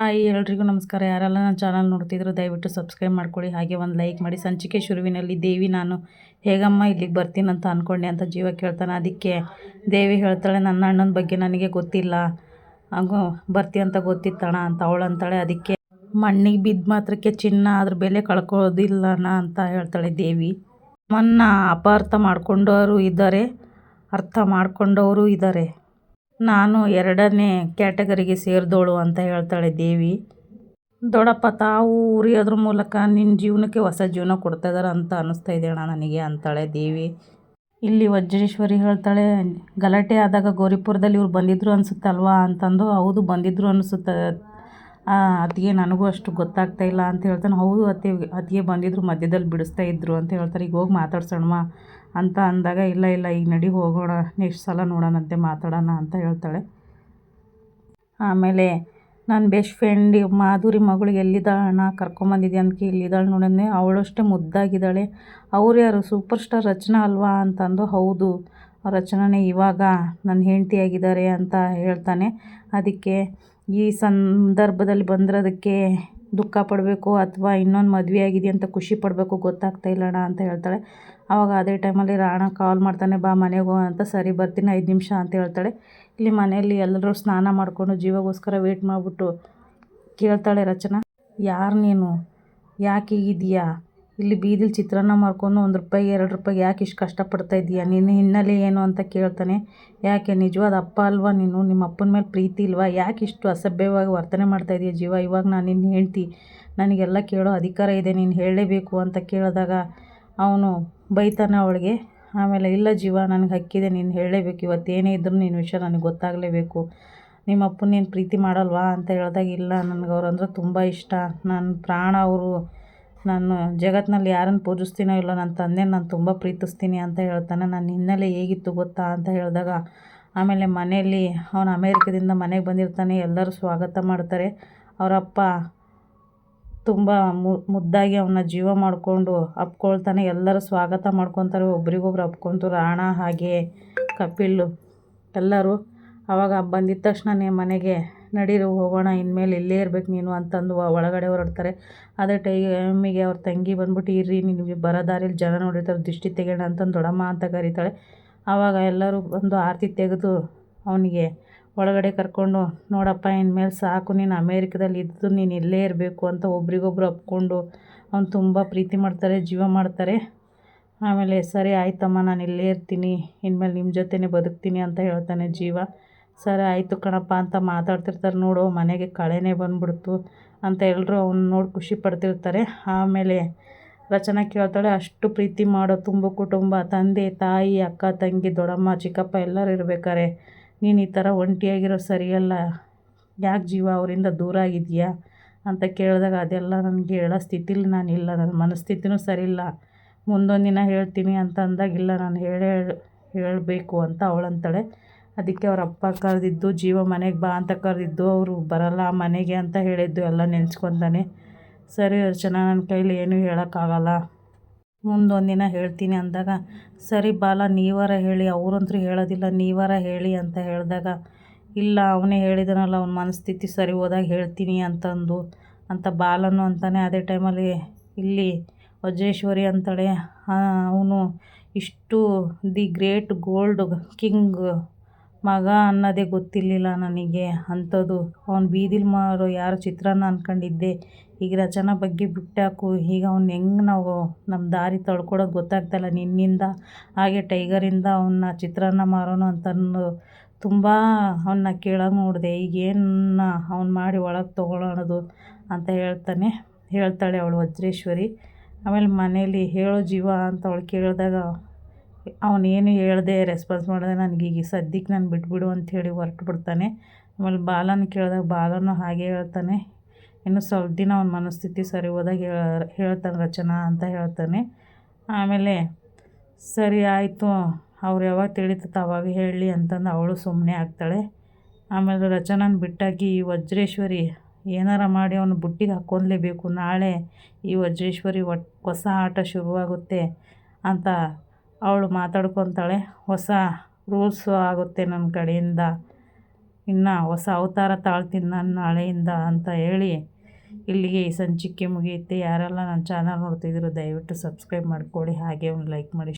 Hi, ಎಲ್ರಿಗೂ ನಮಸ್ಕಾರ. ಯಾರೆಲ್ಲ ನನ್ನ ಚಾನಲ್ ನೋಡ್ತಿದ್ರು, ದಯವಿಟ್ಟು ಸಬ್ಸ್ಕ್ರೈಬ್ ಮಾಡ್ಕೊಳ್ಳಿ. ಹಾಗೆ ಒಂದು ಲೈಕ್ ಮಾಡಿ. ಸಂಚಿಕೆ ಶುರುವಿನಲ್ಲಿ ದೇವಿ ನಾನು. ಹೇಗಮ್ಮ, ಇಲ್ಲಿಗೆ ಬರ್ತೀನಿ ಅಂತ ಅಂದ್ಕೊಂಡೆ ಅಂತ ಜೀವ ಕೇಳ್ತಾನೆ. ಅದಕ್ಕೆ ದೇವಿ ಹೇಳ್ತಾಳೆ, ನನ್ನ ಅಣ್ಣನ ಬಗ್ಗೆ ನನಗೆ ಗೊತ್ತಿಲ್ಲ. ಹಾಗೂ ಬರ್ತಿ ಅಂತ ಗೊತ್ತಿತ್ತಣ ಅಂತ. ಅವಳು ಅಂತಾಳೆ, ಅದಕ್ಕೆ ಮಣ್ಣಿಗೆ ಬಿದ್ದ ಮಾತ್ರಕ್ಕೆ ಚಿನ್ನ ಅದ್ರ ಬೆಲೆ ಕಳ್ಕೊಳ್ಳೋದಿಲ್ಲಣ ಅಂತ ಹೇಳ್ತಾಳೆ ದೇವಿ. ಮನ್ನ ಅಪಾರ್ಥ ಮಾಡ್ಕೊಂಡವರು ಇದ್ದಾರೆ, ಅರ್ಥ ಮಾಡ್ಕೊಂಡವರು ಇದ್ದಾರೆ. ನಾನು ಎರಡನೇ ಕ್ಯಾಟಗರಿಗೆ ಸೇರಿದವಳು ಅಂತ ಹೇಳ್ತಾಳೆ ದೇವಿ. ದೊಡ್ಡಪ್ಪ ತಾವು ಉರಿಯೋದ್ರ ಮೂಲಕ ನಿನ್ನ ಜೀವನಕ್ಕೆ ಹೊಸ ಜೀವನ ಕೊಡ್ತಾ ಇದ್ದಾರೆ ಅಂತ ಅನ್ನಿಸ್ತಾ ಇದೆ ಅಣ್ಣ ನನಗೆ, ಅಂತಾಳೆ ದೇವಿ. ಇಲ್ಲಿ ವಜ್ರೇಶ್ವರಿ ಹೇಳ್ತಾಳೆ, ಗಲಾಟೆ ಆದಾಗ ಗೌರಿಪುರದಲ್ಲಿ ಇವ್ರು ಬಂದಿದ್ರು ಅನಿಸುತ್ತಲ್ವಾ? ಅಂತಂದು, ಹೌದು, ಬಂದಿದ್ರು ಅನಿಸುತ್ತೆ. ಅತ್ತಿಗೆ ನನಗೂ ಅಷ್ಟು ಗೊತ್ತಾಗ್ತಾ ಇಲ್ಲ, ಅಂತ ಹೇಳ್ತಾನೆ. ಹೌದು ಅತ್ತೆ ಅತ್ತಿಗೆ ಬಂದಿದ್ರು, ಮಧ್ಯದಲ್ಲಿ ಬಿಡಿಸ್ತಾ ಇದ್ರು, ಅಂತ ಹೇಳ್ತಾರೆ. ಈಗ ಹೋಗಿ ಮಾತಾಡ್ಸೋಣಮ್ಮ. ಅಂತ ಅಂದಾಗ, ಇಲ್ಲ ಇಲ್ಲ, ಈಗ ನಡಿ ಹೋಗೋಣ ನೆಕ್ಸ್ಟ್ ಸಲ ನೋಡೋಣಂತೆ, ಮಾತಾಡೋಣ ಅಂತ ಹೇಳ್ತಾಳೆ. ಆಮೇಲೆ, ನನ್ನ ಬೆಸ್ಟ್ ಫ್ರೆಂಡ್ ಮಾಧುರಿ ಮಗಳು ಎಲ್ಲಿದ್ದಾಳಣ್ಣ ಕರ್ಕೊಂಬಂದಿದ್ದೆ ಅಂತ ಇಲ್ಲಿದ್ದಾಳೆ ನೋಡೋಣ ಅವಳಷ್ಟೇ ಮುದ್ದಾಗಿದ್ದಾಳೆ. ಅವ್ರು ಯಾರು? ಸೂಪರ್ ಸ್ಟಾರ್ ರಚನಾ ಅಲ್ವಾ? ಅಂತಂದು, ಹೌದು, ರಚನಾನೇ ಇವಾಗ ನನ್ನ ಹೆಂಡತಿಯಾಗಿದ್ದಾರೆ ಅಂತ ಹೇಳ್ತಾನೆ. ಅದಕ್ಕೆ ಈ ಸಂದರ್ಭದಲ್ಲಿ ಬಂದಿರೋದಕ್ಕೆ ದುಃಖ ಪಡಬೇಕು ಅಥವಾ ಇನ್ನೊಂದು ಮದುವೆ ಆಗಿದೆ ಅಂತ ಖುಷಿ ಪಡಬೇಕು ಗೊತ್ತಾಗ್ತಾ ಇಲ್ಲಣ್ಣ ಅಂತ ಹೇಳ್ತಾಳೆ. ಆವಾಗ ಅದೇ ಟೈಮಲ್ಲಿ ರಾಣ ಕಾಲ್ ಮಾಡ್ತಾನೆ, ಬಾ ಮನೆಗೆ ಹೋಗೋ ಅಂತ, ಸರಿ ಬರ್ತೀನಿ, ಐದು ನಿಮಿಷ ಅಂತ ಹೇಳ್ತಾಳೆ. ಇಲ್ಲಿ ಮನೆಯಲ್ಲಿ ಎಲ್ಲರೂ ಸ್ನಾನ ಮಾಡಿಕೊಂಡು ಜೀವಗೋಸ್ಕರ ವೇಟ್ ಮಾಡಿಬಿಟ್ಟು ಕೇಳ್ತಾಳೆ ರಚನಾ, ಯಾರು ನೀನು? ಯಾಕೆ ಹೀಗಿದೆಯಾ ಇಲ್ಲಿ ಬೀದಿಲಿ ಚಿತ್ರಾನ್ನ ಮಾಡ್ಕೊಂಡು ಒಂದು ರೂಪಾಯಿ, ಎರಡು ರೂಪಾಯಿ ಯಾಕೆ ಇಷ್ಟು ಕಷ್ಟಪಡ್ತಾ ಇದ್ದೀಯಾ ನಿನ್ನ ಹಿನ್ನೆಲೆ ಏನು? ಅಂತ ಕೇಳ್ತಾನೆ. ಯಾಕೆ? ನಿಜವಾದ ಅಪ್ಪ ಅಲ್ವಾ ನೀನು? ನಿಮ್ಮ ಅಪ್ಪನ ಮೇಲೆ ಪ್ರೀತಿ ಇಲ್ವಾ? ಯಾಕೆ ಇಷ್ಟು ಅಸಭ್ಯವಾಗಿ ವರ್ತನೆ ಮಾಡ್ತಾ ಇದೀಯ ಜೀವ? ಇವಾಗ ನಾನು ನಿನ್ನ ಹೆಂಡ್ತಿ, ನನಗೆಲ್ಲ ಕೇಳೋ ಅಧಿಕಾರ ಇದೆ, ನೀನು ಹೇಳಲೇಬೇಕು ಅಂತ ಕೇಳಿದಾಗ ಅವನು ಬೈತಾನೆ ಅವಳಿಗೆ, ಆಮೇಲೆ, ಇಲ್ಲ ಜೀವ, ನನಗೆ ಹಕ್ಕಿದೆ, ನೀನು ಹೇಳಲೇಬೇಕು. ಇವತ್ತು ಏನೇ ಇದ್ದರೂ ನಿನ್ನ ವಿಷಯ ನನಗೆ ಗೊತ್ತಾಗಲೇಬೇಕು. ನಿಮ್ಮ ಅಪ್ಪನ ನೀನು ಪ್ರೀತಿ ಮಾಡಲ್ವಾ? ಅಂತ ಹೇಳಿದಾಗ, ಇಲ್ಲ, ನನಗೆ ಅವರಂದ್ರೆ ತುಂಬ ಇಷ್ಟ. ನನ್ನ ಪ್ರಾಣ ಅವರು ನಾನು ಜಗತ್ತಿನಲ್ಲಿ ಯಾರನ್ನು ಪೂಜಿಸ್ತೀನೋ ಇಲ್ಲೋ, ನನ್ನ ತಂದೆ ನಾನು ತುಂಬ ಪ್ರೀತಿಸ್ತೀನಿ ಅಂತ ಹೇಳ್ತಾನೆ. ನನ್ನ ಹಿನ್ನೆಲೆ ಹೇಗಿತ್ತು ಗೊತ್ತಾ? ಅಂತ ಹೇಳಿದಾಗ, ಆಮೇಲೆ ಮನೆಯಲ್ಲಿ ಅವನು ಅಮೇರಿಕದಿಂದ ಮನೆಗೆ ಬಂದಿರ್ತಾನೆ. ಎಲ್ಲರೂ ಸ್ವಾಗತ ಮಾಡ್ತಾರೆ. ಅವರಪ್ಪ ತುಂಬ ಮುದ್ದಾಗಿ ಅವನ ಜೀವ ಮಾಡಿಕೊಂಡು ಅಪ್ಕೊಳ್ತಾನೆ. ಎಲ್ಲರೂ ಸ್ವಾಗತ ಮಾಡ್ಕೊತಾರೆ. ಒಬ್ರಿಗೊಬ್ರು ಅಪ್ಕೊಂತು ರಾಣ, ಹಾಗೆ ಕಪಿಲ್, ಎಲ್ಲರೂ. ಅವಾಗ ಬಂದಿದ್ದ ತಕ್ಷಣನೇ ಮನೆಗೆ, ನಡೀರು, ಹೋಗೋಣ, ಇನ್ಮೇಲೆ ಇಲ್ಲೇ ಇರ್ಬೇಕು ನೀನು ಅಂತಂದು ಒಳಗಡೆ ಹೊರಡ್ತಾರೆ. ಅದೇ ಟೈಮಿಗೆ ಅವ್ರ ತಂಗಿ ಬಂದ್ಬಿಟ್ಟು, ಇರ್ರಿ ನಿನಗೆ ಬರೋ ಜನ ನೋಡಿರ್ತಾರೆ, ದೃಷ್ಟಿ ತೆಗೋಣ ಅಂತಂದು ದೊಡ್ಡಮ್ಮ ಅಂತ ಕರೀತಾಳೆ. ಆವಾಗ ಎಲ್ಲರೂ ಬಂದು ಆರತಿ ತೆಗೆದು ಅವನಿಗೆ ಒಳಗಡೆ ಕರ್ಕೊಂಡು, ನೋಡಪ್ಪ, ಇನ್ಮೇಲೆ ಸಾಕು, ನೀನು ಅಮೇರಿಕದಲ್ಲಿ ಇದ್ದು ನೀನು ಇಲ್ಲೇ ಇರಬೇಕು ಅಂತ ಒಬ್ರಿಗೊಬ್ರು ಒಪ್ಕೊಂಡು, ಅವ್ನು ತುಂಬ ಪ್ರೀತಿ ಮಾಡ್ತಾರೆ, ಜೀವ ಮಾಡ್ತಾರೆ. ಆಮೇಲೆ, ಸರಿ, ಆಯ್ತಮ್ಮ, ನಾನು ಇಲ್ಲೇ ಇರ್ತೀನಿ, ಇನ್ಮೇಲೆ ನಿಮ್ಮ ಜೊತೆನೇ ಬದುಕ್ತೀನಿ ಅಂತ ಹೇಳ್ತಾನೆ ಜೀವ. ಸರಿ, ಆಯಿತು ಕಣಪ್ಪ ಅಂತ ಮಾತಾಡ್ತಿರ್ತಾರೆ. ನೋಡು, ಮನೆಗೆ ಕಳೆನೇ ಬಂದ್ಬಿಡ್ತು ಅಂತ ಎಲ್ಲರೂ ಅವ್ನು ನೋಡಿ ಖುಷಿ ಪಡ್ತಿರ್ತಾರೆ. ಆಮೇಲೆ, ರಚನಾ ಕೇಳ್ತಾಳೆ, ಅಷ್ಟು ಪ್ರೀತಿ ಮಾಡೋ ತುಂಬ ಕುಟುಂಬ, ತಂದೆ, ತಾಯಿ, ಅಕ್ಕ, ತಂಗಿ, ದೊಡ್ಡಮ್ಮ, ಚಿಕ್ಕಪ್ಪ ಎಲ್ಲರೂ ಇರ್ಬೇಕಾರೆ ನೀನು ಈ ಥರ ಒಂಟಿಯಾಗಿರೋ ಸರಿಯಲ್ಲ. ಯಾಕೆ ಜೀವ ಅವರಿಂದ ದೂರ ಆಗಿದೆಯಾ? ಅಂತ ಕೇಳಿದಾಗ ಅದೆಲ್ಲ ನನಗೆ ಹೇಳೋ ಸ್ಥಿತಿಲಿ ನಾನಿಲ್ಲ ನನ್ನ ಮನಸ್ಥಿತಿನೂ ಸರಿಯಿಲ್ಲ. ಮುಂದೊಂದು ದಿನ ಹೇಳ್ತೀನಿ ಅಂತ ಅಂದಾಗ, ಇಲ್ಲ, ನಾನು ಹೇಳೇ ಹೇಳಬೇಕು ಅಂತ ಅವಳಂತಾಳೆ. ಅದಕ್ಕೆ ಅವ್ರ ಅಪ್ಪ ಕರೆದಿದ್ದು, ಜೀವ ಮನೆಗೆ ಬಾ ಅಂತ ಕರೆದಿದ್ದು, ಅವರು ಬರಲ್ಲ ಮನೆಗೆ ಅಂತ ಹೇಳಿದ್ದು ಎಲ್ಲ ನೆನೆಸ್ಕೊತಾನೆ. ಸರಿ ಅರ್ಚನಾ ನನ್ನ ಕೈಲಿ ಏನೂ ಹೇಳೋಕ್ಕಾಗಲ್ಲ. ಮುಂದೊಂದು ದಿನ ಹೇಳ್ತೀನಿ ಅಂದಾಗ, ಸರಿ ಬಾಲ, ನೀವಾರ ಹೇಳಿ ಅವರಂತೂ ಹೇಳೋದಿಲ್ಲ, ನೀವಾರ ಹೇಳಿ ಅಂತ ಹೇಳಿದಾಗ, ಇಲ್ಲ, ಅವನೇ ಹೇಳಿದನಲ್ಲ, ಅವ್ನ ಮನಸ್ಥಿತಿ ಸರಿ ಹೋದಾಗ ಹೇಳ್ತೀನಿ ಅಂತಂದು, ಅಂತ ಬಾಲನು ಅಂತಾನೆ ಅದೇ ಟೈಮಲ್ಲಿ, ಇಲ್ಲಿ ವಜ್ರೇಶ್ವರಿ ಅಂತಾಳೆ ಅವನು ಇಷ್ಟು ದಿ ಗ್ರೇಟ್ ಗೋಲ್ಡ್ ಕಿಂಗ್ ಮಗ ಅನ್ನೋದೇ ಗೊತ್ತಿರಲಿಲ್ಲ ನನಗೆ. ಅಂಥದ್ದು. ಅವ್ನು ಬೀದಿಲಿ ಮಾರೋ ಯಾರು ಚಿತ್ರಾನ್ನ ಅಂದ್ಕೊಂಡಿದ್ದೆ ಈಗ ರಚನ ಬಗ್ಗೆ ಬಿಟ್ಟಾಕು. ಈಗ ಅವ್ನು ಹೆಂಗೆ ನಾವು ನಮ್ಮ ದಾರಿ ತಳ್ಕೊಡೋದು ಗೊತ್ತಾಗ್ತಾಯಿಲ್ಲ ನಿನ್ನಿಂದ. ಹಾಗೆ ಟೈಗರಿಂದ ಅವನ್ನ ಚಿತ್ರಾನ್ನ ಮಾರೋನು ಅಂತಂದು ತುಂಬ ಅವನ್ನ ಕೇಳೋಂಗೆ ನೋಡಿದೆ. ಈಗೇನ ಅವ್ನು ಮಾಡಿ ಒಳಗೆ ತೊಗೊಳೋಣದು ಅಂತ ಹೇಳ್ತಾನೆ, ಹೇಳ್ತಾಳೆ ಅವಳು ವಜ್ರೇಶ್ವರಿ. ಆಮೇಲೆ ಮನೇಲಿ ಹೇಳೋ ಜೀವ ಅಂತ ಅವಳು ಕೇಳಿದಾಗ ಅವನೇನು ಹೇಳ್ದೆ ರೆಸ್ಪಾನ್ಸ್ ಮಾಡಿದೆ ಈಗ ಸದ್ಯಕ್ಕೆ ನಾನು ಬಿಟ್ಬಿಡು ಅಂಥೇಳಿ ಹೊರ್ಟು ಬಿಡ್ತಾನೆ. ಆಮೇಲೆ ಬಾಲನ ಕೇಳಿದಾಗ ಬಾಲನು ಹಾಗೆ ಹೇಳ್ತಾನೆ. ಇನ್ನು ಸ್ವಲ್ಪ ದಿನ ಅವನ ಮನಸ್ಥಿತಿ ಸರಿ ಹೋದಾಗ ಹೇಳ್ತಾನೆ ರಚನಾ ಅಂತ ಹೇಳ್ತಾನೆ. ಆಮೇಲೆ, ಸರಿ ಆಯಿತು, ಅವ್ರು ಯಾವಾಗ ತಿಳಿತೈತೆ ಅವಾಗ ಹೇಳಿ ಅಂತಂದು ಅವಳು ಸುಮ್ಮನೆ ಆಗ್ತಾಳೆ. ಆಮೇಲೆ ರಚನಾನ ಬಿಟ್ಟಾಕಿ, ಈ ವಜ್ರೇಶ್ವರಿ ಏನಾರ ಮಾಡಿ ಅವನು ಬುಟ್ಟಿಗೆ ಹಾಕ್ಕೊಂಡ್ಲೇಬೇಕು, ನಾಳೆ ಈ ವಜ್ರೇಶ್ವರಿ ಒಟ್, ಹೊಸ ಆಟ ಶುರುವಾಗುತ್ತೆ ಅಂತ ಅವಳು ಮಾತಾಡ್ಕೊತಾಳೆ, ಹೊಸ ರೂಲ್ಸು ಆಗುತ್ತೆ ನನ್ನ ಕಡೆಯಿಂದ. ಇನ್ನು ಹೊಸ ಅವತಾರ ತಾಳ್ತೀನಿ ನಾನು ನಾಳೆಯಿಂದ ಅಂತ ಹೇಳಿ ಇಲ್ಲಿಗೆ ಈ ಸಂಚಿಕೆ ಮುಗಿಯುತ್ತೆ. ಯಾರೆಲ್ಲ ನನ್ನ ಚಾನಲ್ ನೋಡ್ತಿದ್ರು ದಯವಿಟ್ಟು ಸಬ್ಸ್ಕ್ರೈಬ್ ಮಾಡ್ಕೊಳ್ಳಿ. ಹಾಗೆ ಒಂದು ಲೈಕ್ ಮಾಡಿ